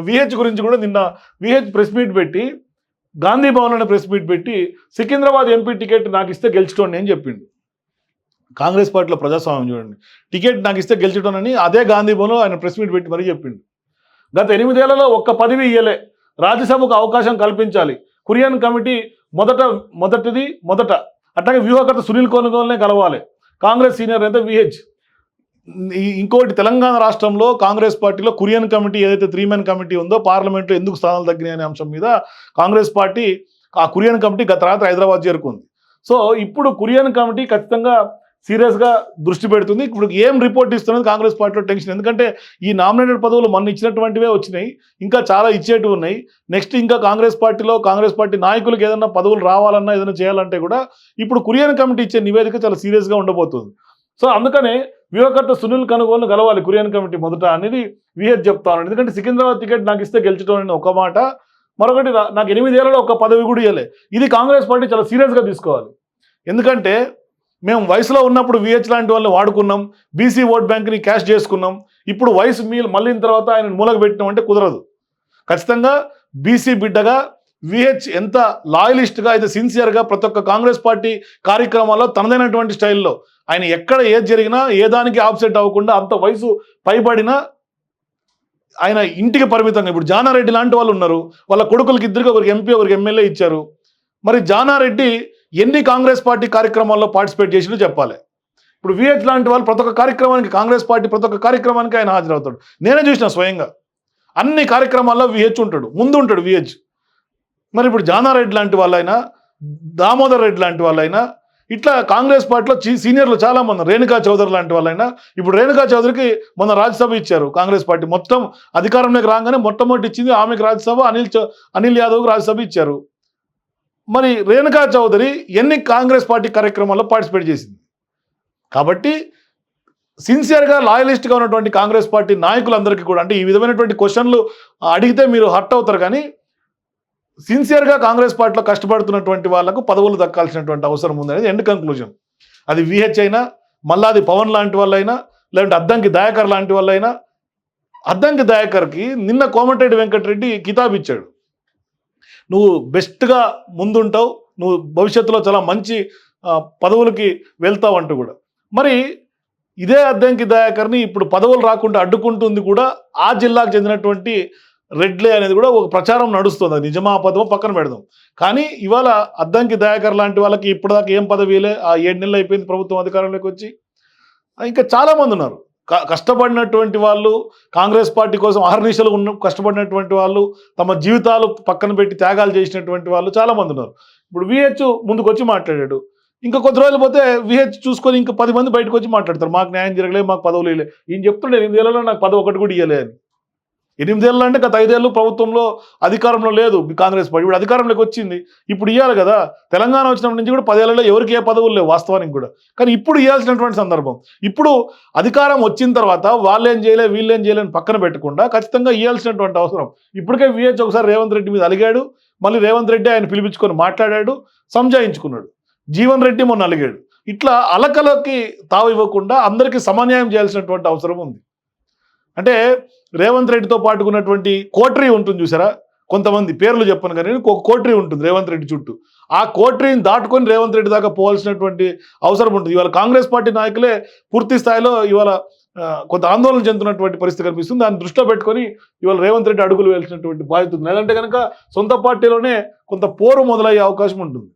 VH గురించి కూడా నిన్న విహెచ్ ప్రెస్ మీట్ పెట్టి గాంధీ భవన్ అనే ప్రెస్ మీట్ పెట్టి సికింద్రాబాద్ ఎంపీ టికెట్ నాకు ఇస్తే గెలుచుకోండి అని చెప్పిండు. కాంగ్రెస్ పార్టీలో ప్రజాస్వామ్యం చూడండి. టికెట్ నాకు ఇస్తే గెలిచటోనని అదే గాంధీ భవన్లో ఆయన ప్రెస్ మీట్ పెట్టి మరీ చెప్పిండు. గత ఎనిమిదేళ్ళలో ఒక్క పదవి ఇయ్యలే. రాజ్యసభకు అవకాశం కల్పించాలి. కురియన్ కమిటీ మొదట మొదటిది మొదట. అట్లాగే వ్యూహకర్త సునీల్ కొనుగోలునే కలవాలి. కాంగ్రెస్ సీనియర్ నేత విహెచ్ ఇంకోటి తెలంగాణ రాష్ట్రంలో కాంగ్రెస్ పార్టీలో కురియన్ కమిటీ ఏదైతే త్రీ మెన్ కమిటీ ఉందో పార్లమెంట్లో ఎందుకు స్థానాలు తగ్గినాయి అనే అంశం మీద కాంగ్రెస్ పార్టీ ఆ కురియన్ కమిటీ గత రాత్రి హైదరాబాద్ చేరుకుంది. సో ఇప్పుడు కురియన్ కమిటీ ఖచ్చితంగా సీరియస్గా దృష్టి పెడుతుంది. ఇప్పుడు ఏం రిపోర్ట్ ఇస్తున్నది కాంగ్రెస్ పార్టీలో టెన్షన్. ఎందుకంటే ఈ నామినేటెడ్ పదవులు మొన్న ఇచ్చినటువంటివే వచ్చినాయి. ఇంకా చాలా ఇచ్చేటివి ఉన్నాయి. నెక్స్ట్ ఇంకా కాంగ్రెస్ పార్టీలో కాంగ్రెస్ పార్టీ నాయకులకు ఏదైనా పదవులు రావాలన్నా ఏదైనా చేయాలంటే కూడా ఇప్పుడు కురియన్ కమిటీ ఇచ్చే నివేదిక చాలా సీరియస్గా ఉండబోతుంది. సో అందుకనే వ్యూహకర్త సునీల్ కనుగోలు గెలవాలి కురియన్ కమిటీ మొదట అనేది విహెచ్ చెప్తాను ఎందుకంటే సికింద్రాబాద్ టికెట్ నాకు ఇస్తే గెలిచడం అనేది ఒక మాట. మరొకటి నాకు ఎనిమిదేళ్ళలో ఒక పదవి కూడా ఇవ్వలే ఇది కాంగ్రెస్ పార్టీ చాలా సీరియస్గా తీసుకోవాలి. ఎందుకంటే మేము వయసులో ఉన్నప్పుడు విహెచ్ లాంటి వాళ్ళని వాడుకున్నాం. బీసీ ఓట్ బ్యాంక్ని క్యాష్ చేసుకున్నాం. ఇప్పుడు వయసు మీ మళ్ళీన తర్వాత ఆయన మూలకు పెట్టినాం అంటే కుదరదు. ఖచ్చితంగా బీసీ బిడ్డగా విహెచ్ ఎంత లాయలిస్ట్గా అయితే సిన్సియర్గా ప్రతి ఒక్క కాంగ్రెస్ పార్టీ కార్యక్రమాల్లో తనదైనటువంటి స్టైల్లో ఆయన ఎక్కడ ఏది జరిగినా ఏ దానికి ఆబ్సెట్ అవ్వకుండా అంత వయసు పైబడిన ఆయన ఇంటికి పరిమితంగా. ఇప్పుడు జానారెడ్డి లాంటి వాళ్ళు ఉన్నారు. వాళ్ళ కొడుకులకి ఇద్దరికి ఒకరికి ఎంపీ ఒకరికి ఎమ్మెల్యే ఇచ్చారు. మరి జానారెడ్డి ఎన్ని కాంగ్రెస్ పార్టీ కార్యక్రమాల్లో పార్టిసిపేట్ చేసినో చెప్పాలి. ఇప్పుడు విహెచ్ లాంటి వాళ్ళు ప్రతి ఒక్క కార్యక్రమానికి కాంగ్రెస్ పార్టీ ప్రతి ఒక్క కార్యక్రమానికి ఆయన హాజరవుతాడు. నేనే చూసిన స్వయంగా. అన్ని కార్యక్రమాల్లో విహెచ్ ఉంటాడు. ముందు ఉంటాడు విహెచ్ మరి ఇప్పుడు జానారెడ్డి లాంటి వాళ్ళైనా దామోదర్ రెడ్డి లాంటి వాళ్ళైనా ఇట్లా కాంగ్రెస్ పార్టీలో సీనియర్లు చాలా మంది రేణుకా చౌదరి లాంటి వాళ్ళైనా ఇప్పుడు రేణుకా చౌదరికి మొన్న రాజ్యసభ ఇచ్చారు కాంగ్రెస్ పార్టీ. మొత్తం అధికారంలోకి రాగానే మొట్టమొదటి ఇచ్చింది ఆమెకు రాజ్యసభ అనిల్ చౌ- అనిల్ యాదవ్కి రాజ్యసభ ఇచ్చారు. మరి రేణుకా చౌదరి ఎన్ని కాంగ్రెస్ పార్టీ కార్యక్రమాల్లో పార్టిసిపేట్ చేసింది? కాబట్టి సిన్సియర్గా లాయలిస్ట్గా ఉన్నటువంటి కాంగ్రెస్ పార్టీ నాయకులందరికీ కూడా అంటే ఈ విధమైనటువంటి క్వశ్చన్లు అడిగితే మీరు హర్ట్ అవుతారు కానీ సిన్సియర్గా కాంగ్రెస్ పార్టీలో కష్టపడుతున్నటువంటి వాళ్ళకు పదవులు దక్కాల్సినటువంటి అవసరం ఉందనేది ఎండ్ కంక్లూజన్ అది విహెచ్ అయినా మల్లాది పవన్ లాంటి వాళ్ళైనా లేదంటే అద్దంకి దయాకర్ లాంటి వాళ్ళైనా అద్దంకి దయాకర్కి నిన్న కోమటిరెడ్డి వెంకటరెడ్డి కితాబ్ ఇచ్చాడు. నువ్వు బెస్ట్గా ముందుంటావు నువ్వు భవిష్యత్తులో చాలా మంచి పదవులకి వెళ్తావు అంటూ కూడా. మరి ఇదే అద్దంకి దయాకర్ని ఇప్పుడు పదవులు రాకుండా అడ్డుకుంటుంది కూడా ఆ జిల్లాకు చెందినటువంటి రెడ్లే అనేది కూడా ఒక ప్రచారం నడుస్తుంది. అది నిజమా పదమో పక్కన పెడదాం. కానీ ఇవాళ అద్దంకి దయాకర్ లాంటి వాళ్ళకి ఇప్పటిదాకా ఏం పదవిలే ఆ ఏడు నెలలు అయిపోయింది ప్రభుత్వం అధికారంలోకి వచ్చి. ఇంకా చాలామంది ఉన్నారు. క- కష్టపడినటువంటి వాళ్ళు కాంగ్రెస్ పార్టీ కోసం అహర్నిశలు ఉన్న కష్టపడినటువంటి వాళ్ళు తమ జీవితాలు పక్కన పెట్టి త్యాగాలు చేసినటువంటి వాళ్ళు చాలామంది ఉన్నారు. ఇప్పుడు విహెచ్ ముందుకు వచ్చి మాట్లాడాడు. ఇంకా కొద్ది రోజులు పోతే విహెచ్ చూసుకొని ఇంకా పది మంది బయటకు వచ్చి మాట్లాడతారు. మాకు న్యాయం జరగలేదు మాకు పదవులు ఇవ్వలేదు ఈయన చెప్తుండే ఎనిమిదేళ్ళలో నాకు పదవి ఒకటి కూడా ఇవ్వలేదు అని. ఎనిమిదేళ్ళు అంటే గత ఐదేళ్ళు ప్రభుత్వంలో అధికారంలో లేదు కాంగ్రెస్ పార్టీ. ఇప్పుడు అధికారంలోకి వచ్చింది. ఇప్పుడు ఇవ్వాలి కదా. తెలంగాణ వచ్చినప్పటి నుంచి కూడా పదేళ్ళలో ఎవరికి ఏ పదవులు లేవు వాస్తవానికి కూడా. కానీ ఇప్పుడు ఇవ్వాల్సినటువంటి సందర్భం. ఇప్పుడు అధికారం వచ్చిన తర్వాత వాళ్ళేం చేయలే వీళ్ళేం చేయలేని పక్కన పెట్టకుండా ఖచ్చితంగా ఇవ్వాల్సినటువంటి అవసరం. ఇప్పటికే విహెచ్ ఒకసారి రేవంత్ రెడ్డి మీద అలిగాడు. మళ్ళీ రేవంత్ రెడ్డి ఆయన పిలిపించుకొని మాట్లాడాడు సంజాయించుకున్నాడు. జీవన్ రెడ్డి మొన్న అలిగాడు. ఇట్లా అలకలకి తావు ఇవ్వకుండా అందరికీ సమన్యాయం చేయాల్సినటువంటి అవసరం ఉంది. అంటే రేవంత్ రెడ్డితో పాటుకున్నటువంటి కోటరీ ఉంటుంది చూసారా? కొంతమంది పేర్లు చెప్పను కానీ ఒక కోటరీ ఉంటుంది రేవంత్ రెడ్డి చుట్టూ. ఆ కోటరీని దాటుకొని రేవంత్ రెడ్డి దాకా పోవాల్సినటువంటి అవసరం ఉంటుంది. ఇవాళ కాంగ్రెస్ పార్టీ నాయకులే పూర్తి స్థాయిలో ఇవాళ కొంత ఆందోళన చెందుతున్నటువంటి పరిస్థితి కనిపిస్తుంది. దాన్ని దృష్టిలో పెట్టుకొని ఇవాళ రేవంత్ రెడ్డి అడుగులు వేయాల్సినటువంటి బాధ్యత ఉంది. లేదంటే కనుక సొంత పార్టీలోనే కొంత పోరు మొదలయ్యే అవకాశం ఉంటుంది.